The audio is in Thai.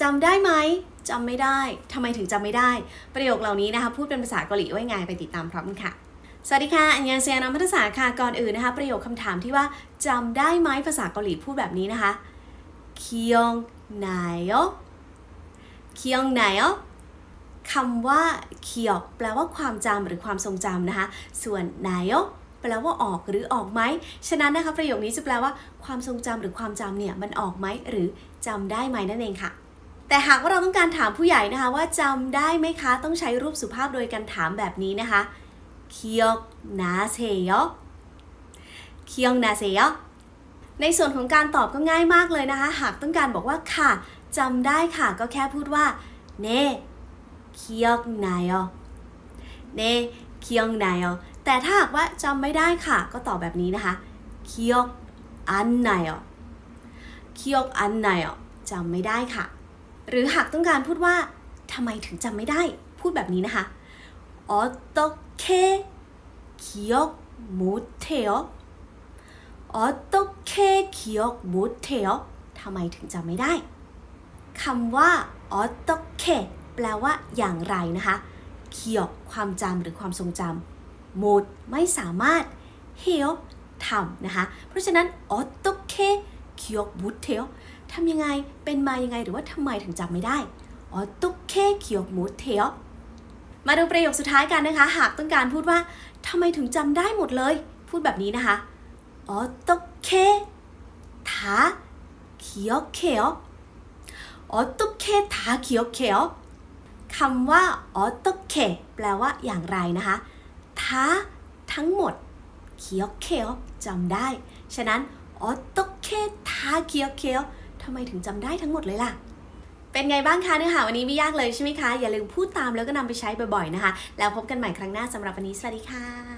จำได้ไหมจำไม่ได้ทำไมถึงจำไม่ได้ ประโยคเหล่านี้นะคะ พูดเป็นภาษาเกาหลีไว่าไงไปติดตามพร้อมกันค่ะ สวัสดีค่ะ อัญญาเซียนพัฒษาค่ะ ก่อนอื่นนะคะ ประโยคคำถามที่ว่าจำได้ไหมภาษาเกาหลีพูดแบบนี้นะคะคิยองนายอคิยองนายอคำว่าเคียกแปลว่าความจำหรือความทรงจำนะคะ ส่วนนายกแปลว่าออกหรือออกไหม ฉะนั้นนะคะประโยคนี้จะแปลว่าความทรงจำหรือความจำเนี่ยมันออกไหมหรือจำได้ไหมนั่นเองค่ะ แต่หากว่าเราต้องการถามผู้ใหญ่นะคะว่าจำได้ไหมคะ ต้องใช้รูปสุภาพโดยการถามแบบนี้นะคะเคียงนาเซยกเคียงนาเซยกในส่วนของการตอบก็ง่ายมากเลยนะคะ หากต้องการบอกว่าค่ะจำได้ค่ะก็แค่พูดว่าเน่เคียงนายอเน่เคียงนายอแต่ถ้าหากว่าจำไม่ได้ค่ะ ก็ตอบแบบนี้นะคะเคียงอันนายอเคียงอันนายอจำไม่ได้ค่ะ หรือหากต้องการพูดว่าทำไมถึงจำไม่ได้ พูดแบบนี้นะคะออโตเคเคียกมูเทโออโตเคเคียกมูเทลทำไมถึงจำไม่ได้คำว่าออโตเคแปลว่าอย่างไรนะคะเคียกความจำหรือความทรงจำมูดไม่สามารถเฮลทำนะคะ เพราะฉะนั้นออโตเค เคียวบูทเทลทำยังไงเป็นมายังไงหรือว่าทำไมถึงจำไม่ได้อ๋อตุ๊กเคเคียวบูทเทลมาดูประโยคสุดท้ายกันนะคะ หากต้องการพูดว่าทำไมถึงจำได้หมดเลย พูดแบบนี้นะคะอ๋อตุ๊กเคถาเคียวเคียวอ๋อตุ๊กเคถาเคียวเคียวคำว่าอ๋อตุ๊กเคแปลว่าอย่างไรนะคะท้าทั้งหมดเคียวเคียวจำได้ ฉะนั้นออตก ศทาเกียวเคียวทำไมถึงจำได้ทั้งหมดเลยล่ะ เป็นไงบ้างคะเนื้อหาวันนี้ไม่ยากเลยใช่ไหมคะ อย่าลืมพูดตามแล้วก็นำไปใช้บ่อยๆนะคะ แล้วพบกันใหม่ครั้งหน้าสำหรับวันนี้สวัสดีค่ะ